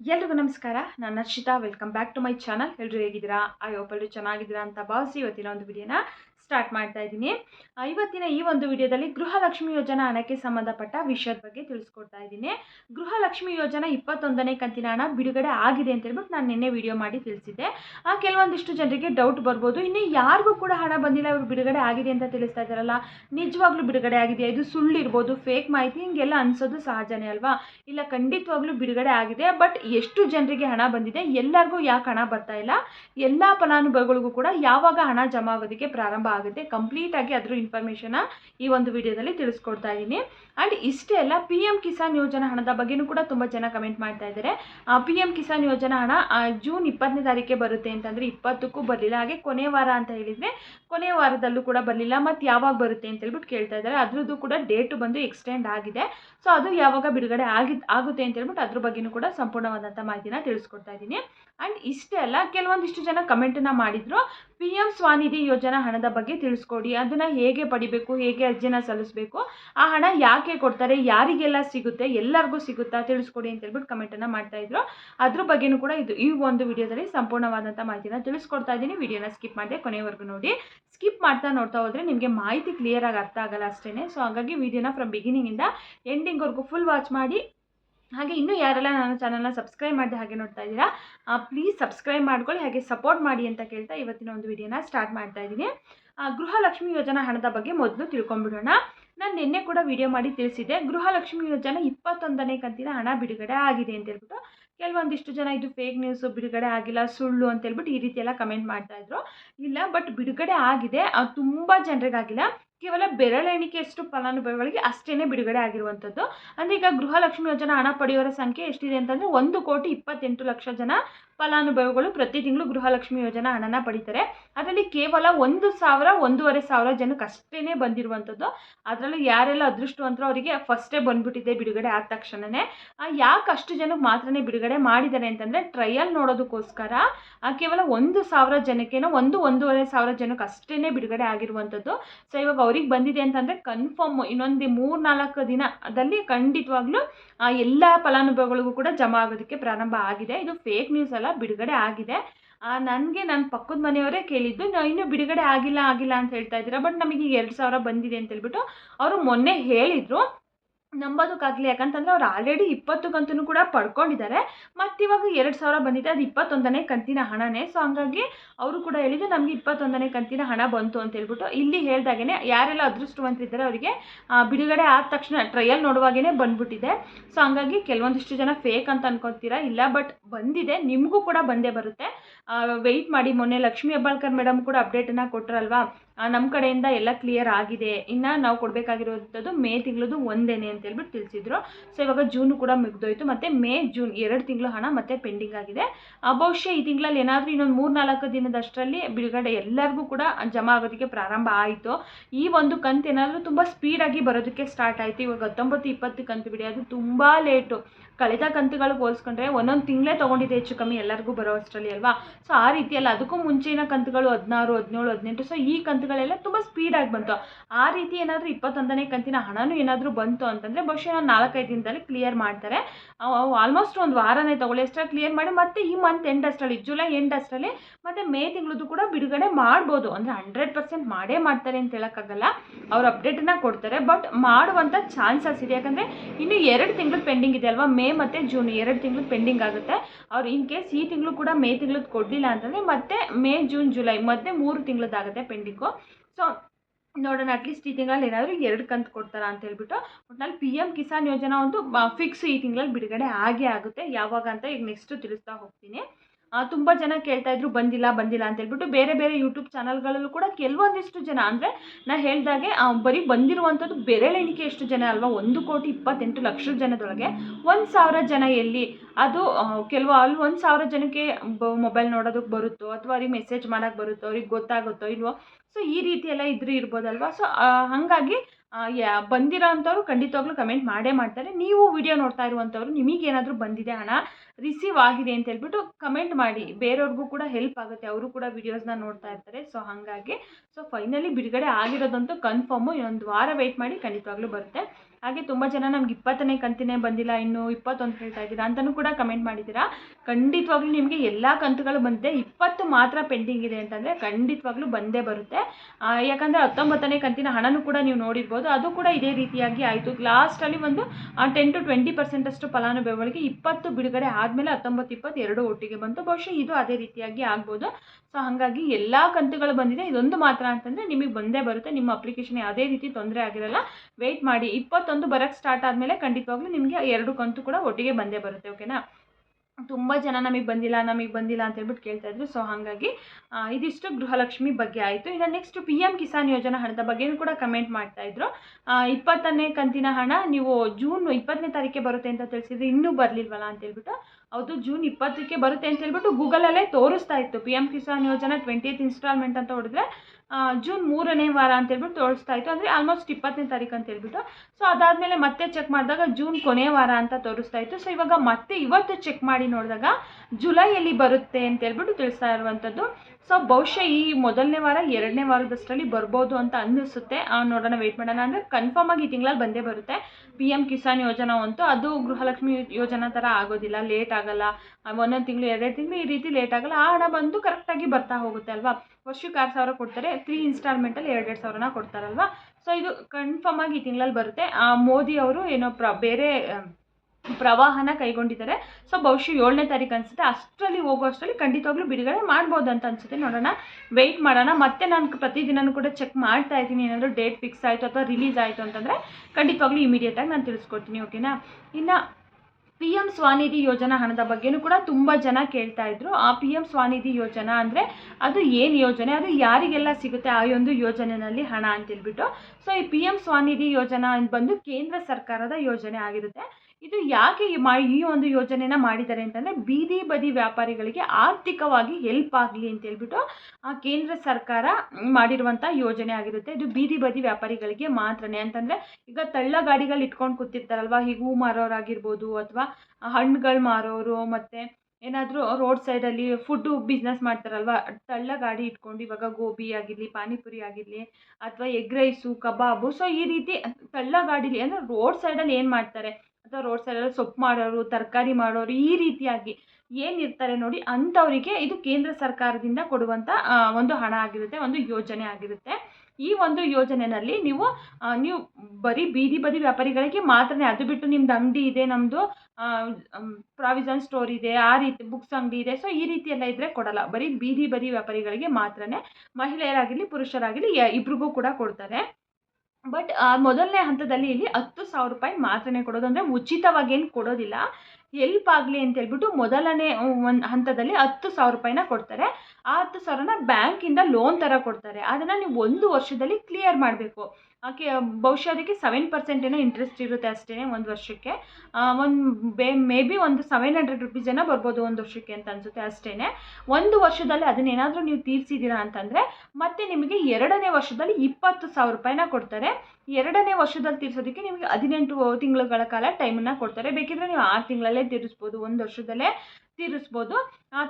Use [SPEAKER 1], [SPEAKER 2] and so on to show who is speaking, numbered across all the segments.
[SPEAKER 1] ಎಲ್ರಿಗೂ ನಮಸ್ಕಾರ. ನಾನು Harshita welcome back to my channel ಎಲ್ಲರೂ ಹೇಗಿದ್ದೀರಾ? ಐ ಹೋಪ್ ಎಲ್ಲರೂ ಚೆನ್ನಾಗಿದ್ದೀರಾ ಅಂತ ಭಾವಿಸಿ ಇವತ್ತಿನ ಒಂದು ವಿಡಿಯೋನ ಸ್ಟಾರ್ಟ್ ಮಾಡ್ತಾ ಇದ್ದೀನಿ. ಇವತ್ತಿನ ಈ ಒಂದು ವಿಡಿಯೋದಲ್ಲಿ ಗೃಹಲಕ್ಷ್ಮಿ ಯೋಜನಾ ಹಣಕ್ಕೆ ಸಂಬಂಧಪಟ್ಟ ವಿಷಯದ ಬಗ್ಗೆ ತಿಳಿಸ್ಕೊಡ್ತಾ ಇದ್ದೀನಿ. ಗೃಹಲಕ್ಷ್ಮಿ ಯೋಜನಾ ಇಪ್ಪತ್ತೊಂದನೇ ಕಂತಿನ ಹಣ ಬಿಡುಗಡೆ ಆಗಿದೆ ಅಂತ ಹೇಳ್ಬಿಟ್ಟು ನಾನು ನಿನ್ನೆ ವಿಡಿಯೋ ಮಾಡಿ ತಿಳಿಸಿದ್ದೆ. ಆ, ಕೆಲವೊಂದಿಷ್ಟು ಜನರಿಗೆ ಡೌಟ್ ಬರ್ಬೋದು. ಇನ್ನು ಯಾರಿಗೂ ಕೂಡ ಹಣ ಬಂದಿಲ್ಲ, ಇವರು ಬಿಡುಗಡೆ ಆಗಿದೆ ಅಂತ ತಿಳಿಸ್ತಾ ಇದ್ದಾರಲ್ಲ, ನಿಜವಾಗ್ಲೂ ಬಿಡುಗಡೆ ಆಗಿದೆ ಇದು ಸುಳ್ಳಿರ್ಬೋದು ಫೇಕ್ ಮಾಹಿತಿ, ಹಿಂಗೆಲ್ಲ ಅನ್ಸೋದು ಸಹಜನೇ ಅಲ್ವಾ? ಇಲ್ಲ, ಖಂಡಿತವಾಗ್ಲೂ ಬಿಡುಗಡೆ ಆಗಿದೆ ಬಟ್ ಎಷ್ಟು ಜನರಿಗೆ ಹಣ ಬಂದಿದೆ, ಎಲ್ಲರಿಗೂ ಯಾಕೆ ಹಣ ಬರ್ತಾ ಇಲ್ಲ? ಎಲ್ಲ ಫಲಾನುಭವಿಗಳಿಗೂ ಕೂಡ ಯಾವಾಗ ಹಣ ಜಮಾ ಆಗೋದಕ್ಕೆ ಪ್ರಾರಂಭ ಆಗುತ್ತೆ. ಕಂಪ್ಲೀಟಾಗಿ ಅದ್ರ ಇನ್ಫಾರ್ಮೇಷನ್ನ ಈ ಒಂದು ವಿಡಿಯೋದಲ್ಲಿ ತಿಳಿಸ್ಕೊಡ್ತಾ ಇದ್ದೀನಿ ಆ್ಯಂಡ್ ಇಷ್ಟೇ ಅಲ್ಲ ಪಿ ಎಂ ಕಿಸಾನ್ ಯೋಜನಾ ಹಣದ ಬಗ್ಗೆನೂ ಕೂಡ ತುಂಬ ಜನ ಕಮೆಂಟ್ ಮಾಡ್ತಾ ಇದ್ದಾರೆ. ಪಿ ಎಂ ಕಿಸಾನ್ ಯೋಜನಾ ಹಣ ಜೂನ್ ಇಪ್ಪತ್ತನೇ ತಾರೀಕೆ ಬರುತ್ತೆ ಅಂತಂದರೆ ಇಪ್ಪತ್ತಕ್ಕೂ ಬರಲಿಲ್ಲ. ಹಾಗೆ ಕೊನೆ ವಾರ ಅಂತ ಹೇಳಿದರೆ ಕೊನೆ ವಾರದಲ್ಲೂ ಕೂಡ ಬರಲಿಲ್ಲ. ಮತ್ತು ಯಾವಾಗ ಬರುತ್ತೆ ಅಂತ ಹೇಳ್ಬಿಟ್ಟು ಕೇಳ್ತಾ ಇದ್ದಾರೆ. ಅದ್ರದ್ದು ಕೂಡ ಡೇಟು ಬಂದು ಎಕ್ಸ್ಟೆಂಡ್ ಆಗಿದೆ. ಸೊ ಅದು ಯಾವಾಗ ಬಿಡುಗಡೆ ಆಗಿ, ಆಗುತ್ತೆ ಅಂತ ಹೇಳ್ಬಿಟ್ಟು ಅದ್ರ ಬಗ್ಗೆನೂ ಕೂಡ ಸಂಪೂರ್ಣವಾದಂಥ ಮಾಹಿತಿನ ತಿಳಿಸ್ಕೊಡ್ತಾ ಇದ್ದೀನಿ ಆ್ಯಂಡ್ ಇಷ್ಟೇ ಅಲ್ಲ, ಕೆಲವೊಂದಿಷ್ಟು ಜನ ಕಮೆಂಟನ್ನು ಮಾಡಿದರು. ಪಿ ಎಂ ಸ್ವಾನಿಧಿ ಯೋಜನಾ ಹಣದ ಬಗ್ಗೆ ತಿಳಿಸ್ಕೊಡಿ, ಅದನ್ನು ಹೇಗೆ ಪಡಿಬೇಕು, ಹೇಗೆ ಅರ್ಜಿನ ಸಲ್ಲಿಸಬೇಕು, ಆ ಹಣ ಯಾಕೆ ಕೊಡ್ತಾರೆ, ಯಾರಿಗೆಲ್ಲ ಸಿಗುತ್ತೆ, ಎಲ್ಲರಿಗೂ ಸಿಗುತ್ತಾ ತಿಳಿಸ್ಕೊಡಿ ಅಂತ ಹೇಳ್ಬಿಟ್ಟು ಕಮೆಂಟನ್ನು ಮಾಡ್ತಾ ಇದ್ರು. ಅದ್ರ ಬಗ್ಗೆನೂ ಕೂಡ ಇದು ಈ ಒಂದು ವಿಡಿಯೋದಲ್ಲಿ ಸಂಪೂರ್ಣವಾದಂಥ ಮಾಹಿತಿನ ತಿಳಿಸ್ಕೊಡ್ತಾ ಇದ್ದೀನಿ. ವಿಡಿಯೋನ ಸ್ಕಿಪ್ ಮಾಡಿದೆ ಕೊನೆವರೆಗೂ ನೋಡಿ. ಸ್ಕಿಪ್ ಮಾಡ್ತಾ ನೋಡ್ತಾ ಹೋದರೆ ನಿಮಗೆ ಮಾಹಿತಿ ಕ್ಲಿಯರಾಗಿ ಅರ್ಥ ಆಗಲ್ಲ ಅಷ್ಟೇ ಸೊ ಹಾಗಾಗಿ ವಿಡಿಯೋನ ಫ್ರಮ್ ಬಿಗಿನಿಂಗಿಂದ ಎಂಡಿಂಗ್ವರೆಗೂ ಫುಲ್ ವಾಚ್ ಮಾಡಿ. ಹಾಗೆ ಇನ್ನೂ ಯಾರೆಲ್ಲ ನನ್ನ ಚಾನಲ್ನ ಸಬ್ಸ್ಕ್ರೈಬ್ ಮಾಡಿದೆ ಹಾಗೆ ನೋಡ್ತಾ ಇದ್ದೀರಾ ಪ್ಲೀಸ್ ಸಬ್ಸ್ಕ್ರೈಬ್ ಮಾಡ್ಕೊಳ್ಳಿ, ಹಾಗೆ ಸಪೋರ್ಟ್ ಮಾಡಿ ಅಂತ ಕೇಳ್ತಾ ಇವತ್ತಿನ ಒಂದು ವಿಡಿಯೋನ ಸ್ಟಾರ್ಟ್ ಮಾಡ್ತಾ ಇದ್ದೀನಿ. ಗೃಹಲಕ್ಷ್ಮಿ ಯೋಜನಾ ಹಣದ ಬಗ್ಗೆ ಮೊದಲು ತಿಳ್ಕೊಂಬಿಡೋಣ ನಾನು ನಿನ್ನೆ ಕೂಡ ವಿಡಿಯೋ ಮಾಡಿ ತಿಳಿಸಿದ್ದೆ. ಗೃಹಲಕ್ಷ್ಮಿ ಯೋಜನಾ ಇಪ್ಪತ್ತೊಂದನೇ ಕಂತಿನ ಹಣ ಬಿಡುಗಡೆ ಆಗಿದೆ ಅಂತ ಹೇಳ್ಬಿಟ್ಟು, ಕೆಲವೊಂದಿಷ್ಟು ಜನ ಇದು ಫೇಕ್ ನ್ಯೂಸು ಬಿಡುಗಡೆ ಆಗಿಲ್ಲ, ಸುಳ್ಳು ಅಂತ ಹೇಳ್ಬಿಟ್ಟು ಈ ರೀತಿ ಎಲ್ಲ ಕಮೆಂಟ್ ಮಾಡ್ತಾ ಇದ್ರು. ಇಲ್ಲ ಬಟ್ ಬಿಡುಗಡೆ ಆಗಿದೆ. ಅದು ತುಂಬ ಜನರಿಗಾಗಿಲ್ಲ. ಕೇವಲ ಬೆರಳೆಣಿಕೆಯಷ್ಟು ಫಲಾನುಭವಿಗಳಿಗೆ ಅಷ್ಟೇ ಬಿಡುಗಡೆ ಆಗಿರುವಂಥದ್ದು. ಅಂದರೆ ಈಗ ಗೃಹಲಕ್ಷ್ಮಿ ಯೋಜನಾ ಹಣ ಪಡೆಯೋರ ಸಂಖ್ಯೆ ಎಷ್ಟಿದೆ ಅಂತಂದರೆ ಒಂದು ಕೋಟಿ ಇಪ್ಪತ್ತೆಂಟು ಲಕ್ಷ ಜನ ಫಲಾನುಭವಿಗಳು ಪ್ರತಿ ತಿಂಗಳು ಗೃಹಲಕ್ಷ್ಮಿ ಯೋಜನಾ ಹಣನ ಪಡಿತಾರೆ. ಅದರಲ್ಲಿ ಕೇವಲ ಒಂದು ಸಾವಿರ, ಒಂದೂವರೆ ಸಾವಿರ ಜನಕ್ಕೆ ಅಷ್ಟೇ ಬಂದಿರುವಂಥದ್ದು. ಅದರಲ್ಲೂ ಯಾರೆಲ್ಲ ಅದೃಷ್ಟವಂತರು ಅವರಿಗೆ ಫಸ್ಟೇ ಬಂದ್ಬಿಟ್ಟಿದೆ ಬಿಡುಗಡೆ ಆದ ತಕ್ಷಣವೇ ಯಾಕೆ ಅಷ್ಟು ಜನಕ್ಕೆ ಮಾತ್ರನೇ ಬಿಡುಗಡೆ ಮಾಡಿದ್ದಾರೆ ಅಂತಂದರೆ ಟ್ರಯಲ್ ನೋಡೋದಕ್ಕೋಸ್ಕರ ಕೇವಲ ಒಂದು ಸಾವಿರ ಜನಕ್ಕೇನೋ ಒಂದು, ಒಂದೂವರೆ ಸಾವಿರ ಜನಕ್ಕೆ ಅಷ್ಟೇ ಬಿಡುಗಡೆ ಆಗಿರುವಂಥದ್ದು. ಸೊ ಇವಾಗ ಅವ್ರಿಗೆ ಬಂದಿದೆ ಅಂತಂದರೆ ಕನ್ಫರ್ಮ್ ಇನ್ನೊಂದು ಮೂರು ನಾಲ್ಕು ದಿನದಲ್ಲಿ ಖಂಡಿತವಾಗ್ಲೂ ಆ, ಎಲ್ಲ ಫಲಾನುಭವಿಗಳಿಗೂ ಕೂಡ ಜಮಾ ಆಗೋದಕ್ಕೆ ಪ್ರಾರಂಭ ಆಗಿದೆ. ಇದು ಫೇಕ್ ನ್ಯೂಸ್ ಅಲ್ಲ ಬಿಡುಗಡೆ ಆಗಿದೆ. ನನಗೆ ನನ್ನ ಪಕ್ಕದ ಮನೆಯವರೇ ಕೇಳಿದ್ದು ನಾನು ಇನ್ನೂ ಬಿಡುಗಡೆ ಆಗಿಲ್ಲ ಆಗಿಲ್ಲ ಅಂತ ಹೇಳ್ತಾ ಇದ್ದೀರಾ. ಬಟ್ ನಮಗೆ ಈಗ ಎರಡು ಸಾವಿರ ಬಂದಿದೆ ಅಂತ ಹೇಳ್ಬಿಟ್ಟು ಅವರು ಮೊನ್ನೆ ಹೇಳಿದರು. ನಂಬೋದಕ್ಕಾಗಲಿ ಯಾಕಂತಂದರೆ ಅವ್ರು ಆಲ್ರೆಡಿ ಇಪ್ಪತ್ತು ಕಂತೂ ಕೂಡ ಪಡ್ಕೊಂಡಿದ್ದಾರೆ ಮತ್ತು ಇವಾಗ ಎರಡು ಸಾವಿರ ಬಂದಿದೆ, ಅದು ಇಪ್ಪತ್ತೊಂದನೇ ಕಂತಿನ ಹಣನೇ. ಸೊ ಹಂಗಾಗಿ ಅವರು ಕೂಡ ಹೇಳಿದ್ದು ನಮಗೆ ಇಪ್ಪತ್ತೊಂದನೇ ಕಂತಿನ ಹಣ ಬಂತು ಅಂತ ಹೇಳ್ಬಿಟ್ಟು ಇಲ್ಲಿ ಹೇಳ್ದಾಗೇ ಯಾರೆಲ್ಲ ಅದೃಷ್ಟವಂತಿದ್ದಾರೆ ಅವರಿಗೆ ಬಿಡುಗಡೆ ಆದ ತಕ್ಷಣ ಟ್ರಯಲ್ ನೋಡುವಾಗೇ ಬಂದ್ಬಿಟ್ಟಿದೆ. ಸೊ ಹಂಗಾಗಿ ಕೆಲವೊಂದಿಷ್ಟು ಜನ ಫೇಕ್ ಅಂತ ಅನ್ಕೊತೀರಾ? ಇಲ್ಲ ಬಟ್ ಬಂದಿದೆ. ನಿಮಗೂ ಕೂಡ ಬಂದೇ ಬರುತ್ತೆ. ವೆಯ್ಟ್ ಮಾಡಿ. ಮೊನ್ನೆ ಲಕ್ಷ್ಮೀ ಹೆಬ್ಬಾಳ್ಕರ್ ಮೇಡಮ್ ಕೂಡ ಅಪ್ಡೇಟನ್ನು ಕೊಟ್ಟರಲ್ವಾ ನಮ್ಮ ಕಡೆಯಿಂದ ಎಲ್ಲ ಕ್ಲಿಯರ್ ಆಗಿದೆ. ಇನ್ನು ನಾವು ಕೊಡಬೇಕಾಗಿರುವಂಥದ್ದು ಮೇ ತಿಂಗಳದು ಒಂದೇನೆ ಅಂತ ಹೇಳ್ಬಿಟ್ಟು ತಿಳಿಸಿದ್ರು. ಸೊ ಇವಾಗ ಜೂನು ಕೂಡ ಮುಗಿದೋಯ್ತು. ಮತ್ತು ಮೇ ಜೂನ್ ಎರಡು ತಿಂಗಳು ಹಣ ಮತ್ತೆ ಪೆಂಡಿಂಗ್ ಆಗಿದೆ. ಬಹುಶಃ ಈ ತಿಂಗಳಲ್ಲಿ ಏನಾದರೂ ಇನ್ನೊಂದು ಮೂರು ನಾಲ್ಕು ದಿನದಷ್ಟರಲ್ಲಿ ಬಿಡುಗಡೆ ಎಲ್ಲರಿಗೂ ಕೂಡ ಜಮಾ ಆಗೋದಕ್ಕೆ ಪ್ರಾರಂಭ ಆಯಿತು. ಈ ಒಂದು ಕಂತು ಏನಾದರೂ ತುಂಬ ಸ್ಪೀಡಾಗಿ ಬರೋದಕ್ಕೆ ಸ್ಟಾರ್ಟ್ ಆಯಿತು. ಇವಾಗ ಹತ್ತೊಂಬತ್ತು ಇಪ್ಪತ್ತು ಕಂತು ಬಿಡಿ. ಅದು ತುಂಬ ಲೇಟು ಕಳೆದ ಕಂತುಗಳು ಹೋಲಿಸ್ಕೊಂಡ್ರೆ ಒಂದೊಂದು ತಿಂಗಳೇ ತೊಗೊಂಡಿದೆ ಹೆಚ್ಚು ಕಮ್ಮಿ ಎಲ್ಲರಿಗೂ ಬರೋ ಅಷ್ಟರಲ್ಲಿ ಅಲ್ವಾ? ಸೊ ಆ ರೀತಿಯಲ್ಲ ಅದಕ್ಕೂ ಮುಂಚಿನ ಕಂತುಗಳು ಹದಿನಾರು, ಹದಿನೇಳು, ಹದಿನೆಂಟು ಸೊ ಈ ಕಂತುಗಳೆಲ್ಲ ತುಂಬ ಸ್ಪೀಡಾಗಿ ಬಂತು. ಆ ರೀತಿ ಏನಾದರೂ ಇಪ್ಪತ್ತೊಂದನೇ ಕಂತಿನ ಹಣನೂ ಏನಾದರೂ ಬಂತು ಅಂತಂದರೆ ಬಹುಶಃ ನಾವು ನಾಲ್ಕೈದು ದಿನದಲ್ಲಿ ಕ್ಲಿಯರ್ ಮಾಡ್ತಾರೆ. ಆಲ್ಮೋಸ್ಟ್ ಒಂದು ವಾರನೇ ತಗೊಳ್ಳಿ ಎಷ್ಟರ ಕ್ಲಿಯರ್ ಮಾಡಿ ಮತ್ತೆ ಈ ಮಂತ್ ಎಂಡ್ ಅಷ್ಟರಲ್ಲಿ ಜುಲೈ ಎಂಡ್ ಅಷ್ಟರಲ್ಲಿ ಮತ್ತು ಮೇ ತಿಂಗಳದ್ದು ಕೂಡ ಬಿಡುಗಡೆ ಮಾಡ್ಬೋದು. ಅಂದರೆ ಹಂಡ್ರೆಡ್ ಪರ್ಸೆಂಟ್ ಮಾಡೇ ಮಾಡ್ತಾರೆ ಅಂತ ಹೇಳೋಕ್ಕಾಗಲ್ಲ. ಅವ್ರು ಅಪ್ಡೇಟನ್ನು ಕೊಡ್ತಾರೆ ಬಟ್ ಮಾಡುವಂಥ ಚಾನ್ಸಸ್ ಇದೆ. ಯಾಕಂದರೆ ಇನ್ನು ಎರಡು ತಿಂಗಳು ಪೆಂಡಿಂಗ್ ಇದೆ ಅಲ್ವಾ? ಮೇ ಮತ್ತು ಜೂನ್ ಎರಡು ತಿಂಗಳು ಪೆಂಡಿಂಗ್ ಆಗುತ್ತೆ. ಅವ್ರು ಇನ್ ಕೇಸ್ ಈ ತಿಂಗಳು ಕೂಡ ಮೇ ತಿಂಗಳು ಕೊಡಲಿಲ್ಲ ಅಂತಂದರೆ ಮತ್ತೆ ಮೇ ಜೂನ್ ಜುಲೈ ಮತ್ತೆ ಮೂರು ತಿಂಗಳದ್ದಾಗುತ್ತೆ ಪೆಂಡಿಂಗು ಸೊ ನೋಡೋಣ ಅಟ್ಲೀಸ್ಟ್ ಈ ತಿಂಗಳಲ್ಲಿ ಏನಾದರೂ ಎರಡು ಕಂತು ಕೊಡ್ತಾರ ಅಂತ ಹೇಳ್ಬಿಟ್ಟು, ಒಟ್ನಲ್ಲಿ ಪಿ ಎಂ ಕಿಸಾನ್ ಯೋಜನಾ ಒಂದು ಫಿಕ್ಸ್ ಈ ತಿಂಗಳಲ್ಲಿ ಬಿಡುಗಡೆ ಆಗೇ ಆಗುತ್ತೆ. ಯಾವಾಗ ಅಂತ ಈಗ ನೆಕ್ಸ್ಟು ತಿಳಿಸ್ತಾ ಹೋಗ್ತೀನಿ. ತುಂಬ ಜನ ಕೇಳ್ತಾ ಇದ್ರು, ಬಂದಿಲ್ಲ ಬಂದಿಲ್ಲ ಅಂತ ಹೇಳ್ಬಿಟ್ಟು ಬೇರೆ ಬೇರೆ ಯೂಟ್ಯೂಬ್ ಚಾನಲ್ಗಳಲ್ಲೂ ಕೂಡ ಕೆಲವೊಂದಿಷ್ಟು ಜನ. ಅಂದರೆ ನಾ ಹೇಳ್ದಾಗೆ ಬರೀ ಬಂದಿರುವಂಥದ್ದು ಬೆರಳೆಣಿಕೆ ಎಷ್ಟು ಜನ ಅಲ್ವಾ? ಒಂದು ಕೋಟಿ ಇಪ್ಪತ್ತೆಂಟು ಲಕ್ಷ ಜನದೊಳಗೆ ಒಂದು ಸಾವಿರ ಜನ ಎಲ್ಲಿ ಅದು ಕೆಲವು ಅಲ್ಲಿ ಒಂದು ಸಾವಿರ ಜನಕ್ಕೆ ಮೊಬೈಲ್ ನೋಡೋದಕ್ಕೆ ಬರುತ್ತೋ, ಅಥವಾ ಅವ್ರಿಗೆ ಮೆಸೇಜ್ ಮಾಡೋಕ್ಕೆ ಬರುತ್ತೋ, ಅವ್ರಿಗೆ ಗೊತ್ತಾಗುತ್ತೋ, ಇಲ್ವೋ? ಸೊ ಈ ರೀತಿ ಎಲ್ಲ ಇದ್ರೂ ಇರ್ಬೋದಲ್ವಾ? ಸೊ ಹಾಗಾಗಿ ಯಾ, ಬಂದಿರೋ ಅಂಥವ್ರು ಖಂಡಿತವಾಗ್ಲೂ ಕಮೆಂಟ್ ಮಾಡೇ ಮಾಡ್ತಾರೆ. ನೀವು ವಿಡಿಯೋ ನೋಡ್ತಾ ಇರುವಂಥವ್ರು ನಿಮಗೇನಾದರೂ ಬಂದಿದೆ ಹಣ ರಿಸೀವ್ ಆಗಿದೆ ಅಂತ ಹೇಳ್ಬಿಟ್ಟು ಕಮೆಂಟ್ ಮಾಡಿ. ಬೇರೆಯವ್ರಿಗೂ ಕೂಡ ಹೆಲ್ಪ್ ಆಗುತ್ತೆ. ಅವರು ಕೂಡ ವಿಡಿಯೋಸ್ನ ನೋಡ್ತಾ ಇರ್ತಾರೆ. ಸೊ ಹಾಗಾಗಿ ಸೊ ಫೈನಲಿ ಬಿಡುಗಡೆ ಆಗಿರೋದಂತೂ ಕನ್ಫರ್ಮು ಇನ್ನೊಂದು ವಾರ ವೆಯ್ಟ್ ಮಾಡಿ ಖಂಡಿತವಾಗ್ಲೂ ಬರುತ್ತೆ. ಹಾಗೆ ತುಂಬ ಜನ ನಮ್ಗೆ ಇಪ್ಪತ್ತನೇ ಕಂತಿನೇ ಬಂದಿಲ್ಲ, ಇನ್ನು ಇಪ್ಪತ್ತೊಂದು ಹೇಳ್ತಾ ಇದ್ದೀರಾ ಅಂತಲೂ ಕೂಡ ಕಮೆಂಟ್ ಮಾಡಿದ್ದೀರಾ. ಖಂಡಿತವಾಗ್ಲೂ ನಿಮಗೆ ಎಲ್ಲ ಕಂತುಗಳು ಬಂದಿದೆ, ಇಪ್ಪತ್ತು ಮಾತ್ರ ಪೆಂಡಿಂಗ್ ಇದೆ ಅಂತಂದರೆ ಖಂಡಿತವಾಗ್ಲೂ ಬಂದೇ ಬರುತ್ತೆ. ಯಾಕಂದರೆ ಹತ್ತೊಂಬತ್ತನೇ ಕಂತಿನ ಹಣನೂ ಕೂಡ ನೀವು ನೋಡಿರ್ಬೋದು, ಅದು ಕೂಡ ಇದೇ ರೀತಿಯಾಗಿ ಆಯಿತು. ಲಾಸ್ಟಲ್ಲಿ ಒಂದು ಟೆನ್ ಟು ಟ್ವೆಂಟಿ ಪರ್ಸೆಂಟಷ್ಟು ಫಲಾನುಭವಿಗಳಿಗೆ ಇಪ್ಪತ್ತು ಬಿಡುಗಡೆ ಆದಮೇಲೆ ಹತ್ತೊಂಬತ್ತು ಇಪ್ಪತ್ತು ಎರಡು ಒಟ್ಟಿಗೆ ಬಂತು. ಬಹುಶಃ ಇದು ಅದೇ ರೀತಿಯಾಗಿ ಆಗ್ಬೋದು. ಸೊ ಹಾಗಾಗಿ ಎಲ್ಲ ಕಂತುಗಳು ಬಂದಿದೆ. ಇದೊಂದು ಮಾತ್ರ ಅಂತಂದರೆ ನಿಮಗೆ ಬಂದೇ ಬರುತ್ತೆ. ನಿಮ್ಮ ಅಪ್ಲಿಕೇಶನ್ ಯಾವುದೇ ರೀತಿ ತೊಂದರೆ ಆಗಿರಲ್ಲ. ವೆಯ್ಟ್ ಮಾಡಿ. ಇಪ್ಪತ್ತೊಂದು ಬರೋಕ್ಕೆ ಸ್ಟಾರ್ಟ್ ಆದಮೇಲೆ ಖಂಡಿತವಾಗ್ಲೂ ನಿಮಗೆ ಎರಡು ಕಂತು ಕೂಡ ಒಟ್ಟಿಗೆ ಬಂದೇ ಬರುತ್ತೆ ಓಕೆನಾ ತುಂಬ ಜನ ನಮಗೆ ಬಂದಿಲ್ಲ ನಮಗೆ ಬಂದಿಲ್ಲ ಅಂತ ಹೇಳ್ಬಿಟ್ಟು ಕೇಳ್ತಾ ಇದ್ರು. ಸೊ ಹಾಗಾಗಿ ಇದಿಷ್ಟು ಗೃಹಲಕ್ಷ್ಮಿ ಬಗ್ಗೆ ಆಯಿತು. ಇನ್ನು ನೆಕ್ಸ್ಟ್ ಪಿ ಎಂ ಕಿಸಾನ್ ಯೋಜನಾ ಹಣದ ಬಗ್ಗೆನೂ ಕೂಡ ಕಮೆಂಟ್ ಮಾಡ್ತಾ ಇದ್ರು. ಇಪ್ಪತ್ತನೇ ಕಂತಿನ ಹಣ ನೀವು ಜೂನ್ ಇಪ್ಪತ್ತನೇ ತಾರೀಕೆ ಬರುತ್ತೆ ಅಂತ ತಿಳಿಸಿದ್ರೆ ಇನ್ನೂ ಬರಲಿಲ್ವಲ್ಲ ಅಂತ ಹೇಳ್ಬಿಟ್ಟು ಹೌದು, ಜೂನ್ ಇಪ್ಪತ್ತಕ್ಕೆ ಬರುತ್ತೆ ಅಂತ ಹೇಳ್ಬಿಟ್ಟು ಗೂಗಲಲ್ಲೇ ತೋರಿಸ್ತಾ ಇತ್ತು. ಪಿ ಎಂ ಕಿಸಾನ್ ಯೋಜನೆ ಟ್ವೆಂಟಿಯತ್ ಇನ್ಸ್ಟಾಲ್ಮೆಂಟ್ ಅಂತ ಹೊಡೆದ್ರೆ ಜೂನ್ ಮೂರನೇ ವಾರ ಅಂತ ಹೇಳ್ಬಿಟ್ಟು ತೋರಿಸ್ತಾ ಇತ್ತು. ಅಂದರೆ ಆಲ್ಮೋಸ್ಟ್ ಇಪ್ಪತ್ತನೇ ತಾರೀಕು ಅಂತ ಹೇಳ್ಬಿಟ್ಟು. ಸೊ ಅದಾದಮೇಲೆ ಮತ್ತೆ ಚೆಕ್ ಮಾಡಿದಾಗ ಜೂನ್ ಕೊನೆಯ ವಾರ ಅಂತ ತೋರಿಸ್ತಾ ಇತ್ತು. ಸೊ ಇವಾಗ ಮತ್ತೆ ಇವತ್ತು ಚೆಕ್ ಮಾಡಿ ನೋಡಿದಾಗ ಜುಲೈಯಲ್ಲಿ ಬರುತ್ತೆ ಅಂತ ಹೇಳ್ಬಿಟ್ಟು ತಿಳಿಸ್ತಾ ಇರುವಂಥದ್ದು. ಸೊ ಬಹುಶಃ ಈ ಮೊದಲನೇ ವಾರ, ಎರಡನೇ ವಾರದಷ್ಟರಲ್ಲಿ ಬರ್ಬೋದು ಅಂತ ಅನ್ನಿಸುತ್ತೆ. ನೋಡೋಣ ವೆಯ್ಟ್ ಮಾಡೋಣ. ಅಂದರೆ ಕನ್ಫರ್ಮ್ ಆಗಿ ಈ ತಿಂಗಳಲ್ಲಿ ಬಂದೇ ಬರುತ್ತೆ. ಪಿ ಎಂ ಕಿಸಾನ್ ಯೋಜನಾ ಅಂತೂ ಅದು ಗೃಹಲಕ್ಷ್ಮಿ ಯೋಜನಾ ಥರ ಆಗೋದಿಲ್ಲ. ಲೇಟ್ ಆಗಲ್ಲ. ಒಂದೊಂದು ತಿಂಗಳು, ಎರಡೆರಡು ತಿಂಗಳು ಈ ರೀತಿ ಲೇಟ್ ಆಗಲ್ಲ. ಆ ಹಣ ಬಂದು ಕರೆಕ್ಟಾಗಿ ಬರ್ತಾ ಹೋಗುತ್ತೆ ಅಲ್ವಾ? ವರ್ಷಕ್ಕೆ ಆರು ಸಾವಿರ ಕೊಡ್ತಾರೆ. ತ್ರೀ ಇನ್ಸ್ಟಾಲ್ಮೆಂಟಲ್ಲಿ ಎರಡೆರಡು ಸಾವಿರನ ಕೊಡ್ತಾರಲ್ವಾ? ಸೊ ಇದು ಕನ್ಫರ್ಮ್ ಆಗಿ ಈ ತಿಂಗಳಲ್ಲಿ ಬರುತ್ತೆ. ಮೋದಿ ಅವರು ಏನೋ ಪ್ರ, ಬೇರೆ ಪ್ರವಾಹನ ಕೈಗೊಂಡಿದ್ದಾರೆ. ಸೊ ಬಹುಶಃ ಏಳನೇ ತಾರೀಕು ಅನಿಸುತ್ತೆ. ಅಷ್ಟರಲ್ಲಿ ಹೋಗೋ ಅಷ್ಟರಲ್ಲಿ ಖಂಡಿತವಾಗ್ಲೂ ಬಿಡುಗಡೆ ಮಾಡ್ಬೋದು ಅಂತ ಅನಿಸುತ್ತೆ. ನೋಡೋಣ. ವೆಯ್ಟ್ ಮಾಡೋಣ. ಮತ್ತೆ ನಾನು ಪ್ರತಿದಿನನೂ ಕೂಡ ಚೆಕ್ ಮಾಡ್ತಾ ಇದ್ದೀನಿ. ಏನಾದರೂ ಡೇಟ್ ಫಿಕ್ಸ್ ಆಯಿತು ಅಥವಾ ರಿಲೀಸ್ ಆಯಿತು ಅಂತಂದರೆ ಖಂಡಿತವಾಗ್ಲೂ ಇಮಿಡಿಯೇಟಾಗಿ ನಾನು ತಿಳಿಸ್ಕೊಡ್ತೀನಿ ಓಕೆನಾ ಇನ್ನು ಪಿ ಎಂ ಸ್ವಾನಿಧಿ ಯೋಜನಾ ಹಣದ ಬಗ್ಗೆನೂ ಕೂಡ ತುಂಬ ಜನ ಕೇಳ್ತಾ ಇದ್ರು. ಆ ಪಿ ಎಂ ಸ್ವಾನಿಧಿ ಯೋಜನಾ ಅಂದರೆ ಅದು ಏನು ಯೋಜನೆ? ಅದು ಯಾರಿಗೆಲ್ಲ ಸಿಗುತ್ತೆ ಆ ಒಂದು ಯೋಜನೆಯಲ್ಲಿ ಹಣ ಅಂತೇಳ್ಬಿಟ್ಟು ಸೊ ಈ ಪಿ ಎಂ ಸ್ವಾನಿಧಿ ಯೋಜನಾ ಬಂದು ಕೇಂದ್ರ ಸರ್ಕಾರದ ಯೋಜನೆ ಆಗಿರುತ್ತೆ. ಇದು ಯಾಕೆ ಈ ಒಂದು ಯೋಜನೆನ ಮಾಡಿದ್ದಾರೆ ಅಂತಂದರೆ ಬೀದಿ ಬದಿ ವ್ಯಾಪಾರಿಗಳಿಗೆ ಆರ್ಥಿಕವಾಗಿ ಹೆಲ್ಪ್ ಆಗಲಿ ಅಂತ ಹೇಳ್ಬಿಟ್ಟು ಆ ಕೇಂದ್ರ ಸರ್ಕಾರ ಮಾಡಿರುವಂಥ ಯೋಜನೆ ಆಗಿರುತ್ತೆ. ಇದು ಬೀದಿ ಬದಿ ವ್ಯಾಪಾರಿಗಳಿಗೆ ಮಾತ್ರನೇ. ಅಂತಂದರೆ ಈಗ ತಳ್ಳ ಗಾಡಿಗಳು ಇಟ್ಕೊಂಡು ಕೂತಿರ್ತಾರಲ್ವ? ಈಗ ಹೂ ಮಾರೋರಾಗಿರ್ಬೋದು ಅಥವಾ ಹಣ್ಣುಗಳು ಮಾರೋರು ಮತ್ತು ಏನಾದರೂ ರೋಡ್ ಸೈಡಲ್ಲಿ ಫುಡ್ಡು ಬಿಸ್ನೆಸ್ ಮಾಡ್ತಾರಲ್ವ? ತಳ್ಳ ಗಾಡಿ ಇಟ್ಕೊಂಡು ಇವಾಗ ಗೋಬಿ ಆಗಿರಲಿ, ಪಾನಿಪುರಿ ಆಗಿರಲಿ ಅಥವಾ ಎಗ್ ರೈಸು ಕಬಾಬು. ಸೊ ಈ ರೀತಿ ತಳ್ಳ ಗಾಡಿಲಿ ಅಂದರೆ ರೋಡ್ ಸೈಡಲ್ಲಿ ಏನು ಮಾಡ್ತಾರೆ? ಅಥವಾ ರೋಡ್ ಸೈಡಲ್ಲಿ ಸೊಪ್ಪು ಮಾಡೋರು, ತರಕಾರಿ ಮಾಡೋರು ಈ ರೀತಿಯಾಗಿ ಏನಿರ್ತಾರೆ ನೋಡಿ ಅಂಥವರಿಗೆ ಇದು ಕೇಂದ್ರ ಸರ್ಕಾರದಿಂದ ಕೊಡುವಂಥ ಒಂದು ಹಣ ಆಗಿರುತ್ತೆ, ಒಂದು ಯೋಜನೆ ಆಗಿರುತ್ತೆ. ಈ ಒಂದು ಯೋಜನೆಯಲ್ಲಿ ನೀವು ನೀವು ಬರೀ ಬೀದಿ ಬದಿ ವ್ಯಾಪಾರಿಗಳಿಗೆ ಮಾತ್ರನೇ ಅದು ಬಿಟ್ಟು ನಿಮ್ದು ಅಂಗಡಿ ಇದೆ ನಮ್ಮದು ಪ್ರಾವಿಷನ್ ಸ್ಟೋರ್ ಇದೆ, ಆ ರೀತಿ ಬುಕ್ಸ್ ಅಂಗಡಿ ಇದೆ ಸೊ ಈ ರೀತಿ ಎಲ್ಲ ಇದ್ದರೆ ಕೊಡಲ್ಲ. ಬರೀ ಬೀದಿ ಬದಿ ವ್ಯಾಪಾರಿಗಳಿಗೆ ಮಾತ್ರನೇ ಮಹಿಳೆಯರಾಗಿರಲಿ, ಪುರುಷರಾಗಿರಲಿ ಇಬ್ರಿಗೂ ಕೂಡ ಕೊಡ್ತಾರೆ. ಬಟ್ ಮೊದಲನೇ ಹಂತದಲ್ಲಿ ಇಲ್ಲಿ ಹತ್ತು ಸಾವಿರ ರೂಪಾಯಿ ಮಾತ್ರನೇ ಕೊಡೋದು. ಅಂದರೆ ಉಚಿತವಾಗಿ ಏನು ಕೊಡೋದಿಲ್ಲ. ಹೆಲ್ಪ್ ಆಗಲಿ ಅಂತ ಹೇಳ್ಬಿಟ್ಟು ಮೊದಲನೇ ಒಂದು ಹಂತದಲ್ಲಿ ಹತ್ತು ಸಾವಿರ ರೂಪಾಯಿನ ಕೊಡ್ತಾರೆ. ಆ ಹತ್ತು ಸಾವಿರನ ಬ್ಯಾಂಕಿಂದ ಲೋನ್ ಥರ ಕೊಡ್ತಾರೆ. ಅದನ್ನು ನೀವು ಒಂದು ವರ್ಷದಲ್ಲಿ ಕ್ಲಿಯರ್ ಮಾಡಬೇಕು. ಆಕೆ ಬಹುಶಃ ಅದಕ್ಕೆ ಸೆವೆನ್ ಪರ್ಸೆಂಟ್ ಏನೋ ಇಂಟ್ರೆಸ್ಟ್ ಇರುತ್ತೆ ಅಷ್ಟೇ ಒಂದು ವರ್ಷಕ್ಕೆ. ಒಂದು, ಬೇ ಮೇ ಬಿ ಒಂದು ಸೆವೆನ್ ಹಂಡ್ರೆಡ್ ರುಪೀಸ್ ಏನೋ ಬರ್ಬೋದು ಒಂದು ವರ್ಷಕ್ಕೆ ಅಂತ ಅನಿಸುತ್ತೆ ಅಷ್ಟೇ ಒಂದು ವರ್ಷದಲ್ಲಿ ಅದನ್ನೇನಾದರೂ ನೀವು ತೀರಿಸಿದ್ದೀರಾ ಅಂತಂದರೆ, ಮತ್ತೆ ನಿಮಗೆ ಎರಡನೇ ವರ್ಷದಲ್ಲಿ ಇಪ್ಪತ್ತು ಸಾವಿರ ರೂಪಾಯಿನ ಕೊಡ್ತಾರೆ. ಎರಡನೇ ವರ್ಷದಲ್ಲಿ ತೀರಿಸೋದಕ್ಕೆ ನಿಮಗೆ ಹದಿನೆಂಟು ತಿಂಗಳುಗಳ ಕಾಲ ಟೈಮನ್ನು ಕೊಡ್ತಾರೆ. ಬೇಕಿದ್ರೆ ನೀವು ಆರು ತಿಂಗಳಲ್ಲೇ ತೀರಿಸ್ಬೋದು ಒಂದು ವರ್ಷದಲ್ಲೇ. ತೀರಿಸ್ಬೋದು.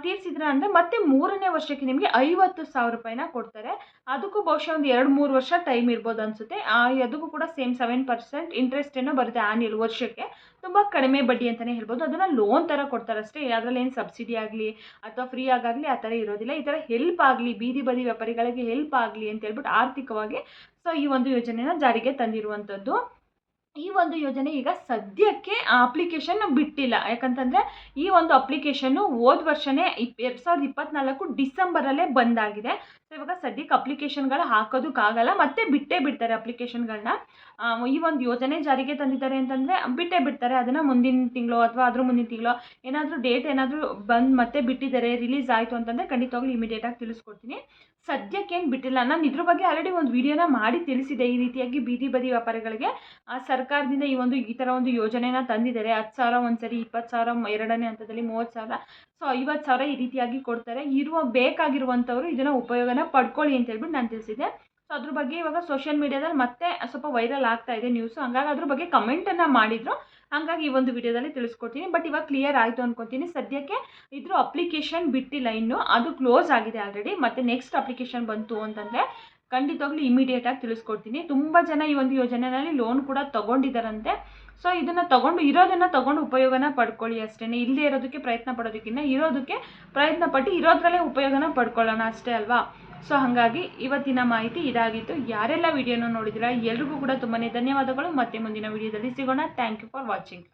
[SPEAKER 1] ತೀರಿಸಿದ್ರ ಅಂದರೆ ಮತ್ತೆ ಮೂರನೇ ವರ್ಷಕ್ಕೆ ನಿಮಗೆ ಐವತ್ತು ಸಾವಿರ ರೂಪಾಯಿನ ಕೊಡ್ತಾರೆ. ಅದಕ್ಕೂ ಬಹುಶಃ ಒಂದು ಎರಡು ಮೂರು ವರ್ಷ ಟೈಮ್ ಇರ್ಬೋದು ಅನಿಸುತ್ತೆ. ಅದಕ್ಕೂ ಕೂಡ ಸೇಮ್ ಸೆವೆನ್ ಪರ್ಸೆಂಟ್ ಇಂಟ್ರೆಸ್ಟ್ ಏನೋ ಬರುತ್ತೆ ಆನ್ಯಲ್ ವರ್ಷಕ್ಕೆ. ತುಂಬ ಕಡಿಮೆ ಬಡ್ಡಿ ಅಂತಲೇ ಹೇಳ್ಬೋದು. ಅದನ್ನು ಲೋನ್ ಥರ ಕೊಡ್ತಾರೆ ಅಷ್ಟೇ. ಅದರಲ್ಲಿ ಏನು ಸಬ್ಸಿಡಿ ಆಗಲಿ ಅಥವಾ ಫ್ರೀ ಆಗಾಗಲಿ ಆ ಥರ ಇರೋದಿಲ್ಲ. ಈ ಥರ ಹೆಲ್ಪ್ ಆಗಲಿ, ಬೀದಿ ಬದಿ ವ್ಯಾಪಾರಿಗಳಿಗೆ ಹೆಲ್ಪ್ ಆಗಲಿ ಅಂತ ಹೇಳ್ಬಿಟ್ಟು ಆರ್ಥಿಕವಾಗಿ ಸೊ, ಈ ಒಂದು ಯೋಜನೆನ ಜಾರಿಗೆ ತಂದಿರುವಂಥದ್ದು. ಈ ಒಂದು ಯೋಜನೆ ಈಗ ಸದ್ಯಕ್ಕೆ ಅಪ್ಲಿಕೇಶನ್ ಬಿಟ್ಟಿಲ್ಲ. ಯಾಕಂತಂದರೆ ಈ ಒಂದು ಅಪ್ಲಿಕೇಶನ್ನು ಹೋದ ವರ್ಷನೇ ಇಪ್ ಎರಡು ಸಾವಿರದ ಇಪ್ಪತ್ತ್ನಾಲ್ಕು ಡಿಸೆಂಬರಲ್ಲೇ ಬಂದಾಗಿದೆ ಸೊ ಇವಾಗ ಸದ್ಯಕ್ಕೆ ಅಪ್ಲಿಕೇಶನ್ಗಳು ಹಾಕೋದಕ್ಕಾಗಲ್ಲ, ಮತ್ತೆ ಬಿಟ್ಟೇ ಬಿಡ್ತಾರೆ ಅಪ್ಲಿಕೇಶನ್ಗಳನ್ನ ಈ ಒಂದು ಯೋಜನೆ ಜಾರಿಗೆ ತಂದಿದ್ದಾರೆ ಅಂತಂದರೆ ಬಿಟ್ಟೇ ಬಿಡ್ತಾರೆ. ಅದನ್ನು ಮುಂದಿನ ತಿಂಗಳು ಅಥವಾ ಅದ್ರ ಮುಂದಿನ ತಿಂಗಳು ಏನಾದರೂ ಡೇಟ್ ಏನಾದರೂ ಬಂದು ಮತ್ತೆ ಬಿಟ್ಟಿದ್ದಾರೆ ರಿಲೀಸ್ ಆಯಿತು ಅಂತಂದರೆ ಖಂಡಿತವಾಗ್ಲೂ ಇಮಿಡಿಯೇಟಾಗಿ ತಿಳಿಸ್ಕೊಡ್ತೀನಿ. ಸದ್ಯಕ್ಕೇನು ಬಿಟ್ಟಿಲ್ಲ. ನಾನು ಇದ್ರ ಬಗ್ಗೆ ಆಲ್ರೆಡಿ ಒಂದು ವಿಡಿಯೋನ ಮಾಡಿ ತಿಳಿಸಿದೆ ಈ ರೀತಿಯಾಗಿ ಬೀದಿ ಬದಿ ವ್ಯಾಪಾರಿಗಳಿಗೆ. ಸರ್ಕಾರದಿಂದ ಈ ಒಂದು, ಈ ಥರ ಒಂದು ಯೋಜನೆನ ತಂದಿದ್ದಾರೆ. ಹತ್ತು ಸಾವಿರ ಒಂದು ಸರಿ ಇಪ್ಪತ್ತು ಸಾವಿರ ಎರಡನೇ ಹಂತದಲ್ಲಿ ಮೂವತ್ತು ಸಾವಿರ. ಸೊ ಐವತ್ತು ಸಾವಿರ ಈ ರೀತಿಯಾಗಿ ಕೊಡ್ತಾರೆ. ಇರುವ ಬೇಕಾಗಿರುವಂಥವ್ರು ಇದನ್ನು ಉಪಯೋಗನ ಪಡ್ಕೊಳ್ಳಿ ಅಂತ ಹೇಳ್ಬಿಟ್ಟು ನಾನು ತಿಳಿಸಿದೆ ಸೊ ಅದ್ರ ಬಗ್ಗೆ ಇವಾಗ ಸೋಷಿಯಲ್ ಮೀಡಿಯಾದಲ್ಲಿ ಮತ್ತೆ ಸ್ವಲ್ಪ ವೈರಲ್ ಆಗ್ತಾ ಇದೆ ನ್ಯೂಸು ಹಂಗಾಗಿ ಅದ್ರ ಬಗ್ಗೆ ಕಮೆಂಟನ್ನು ಮಾಡಿದ್ರು. ಹಂಗಾಗಿ ಈ ಒಂದು ವಿಡಿಯೋದಲ್ಲಿ ತಿಳಿಸ್ಕೊಡ್ತೀನಿ. ಬಟ್ ಇವಾಗ ಕ್ಲಿಯರ್ ಆಯಿತು ಅನ್ಕೊತೀನಿ. ಸದ್ಯಕ್ಕೆ ಇದ್ರ ಅಪ್ಲಿಕೇಶನ್ ಬಿಟ್ಟಿಲ್ಲ ಇನ್ನು. ಅದು ಕ್ಲೋಸ್ ಆಗಿದೆ ಆಲ್ರೆಡಿ ಮತ್ತು ನೆಕ್ಸ್ಟ್ ಅಪ್ಲಿಕೇಶನ್ ಬಂತು ಅಂತಂದರೆ ಖಂಡಿತವಾಗ್ಲೂ ಇಮಿಡಿಯೇಟಾಗಿ ತಿಳಿಸ್ಕೊಡ್ತೀನಿ. ತುಂಬ ಜನ ಈ ಒಂದು ಯೋಜನೆಯಲ್ಲಿ ಲೋನ್ ಕೂಡ ತೊಗೊಂಡಿದ್ದಾರಂತೆ ಸೊ ಇದನ್ನು ತೊಗೊಂಡು, ಇರೋದನ್ನು ತೊಗೊಂಡು ಉಪಯೋಗನ ಪಡ್ಕೊಳ್ಳಿ ಅಷ್ಟೇ ಇಲ್ಲದೆ ಇರೋದಕ್ಕೆ ಪ್ರಯತ್ನ ಪಡೋದಕ್ಕಿಂತ ಇರೋದಕ್ಕೆ ಪ್ರಯತ್ನ ಪಟ್ಟು ಇರೋದ್ರಲ್ಲೇ ಉಪಯೋಗನ ಪಡ್ಕೊಳ್ಳೋಣ ಅಷ್ಟೇ ಅಲ್ವಾ? ಸೊ ಹಾಗಾಗಿ ಇವತ್ತಿನ ಮಾಹಿತಿ ಇದಾಗಿತ್ತು. ಯಾರೆಲ್ಲ ವಿಡಿಯೋನ ನೋಡಿದಿರ, ಎಲ್ರಿಗೂ ಕೂಡ ತುಂಬಾ ಧನ್ಯವಾದಗಳು. ಮತ್ತೆ ಮುಂದಿನ ವಿಡಿಯೋದಲ್ಲಿ ಸಿಗೋಣ. Thank you for watching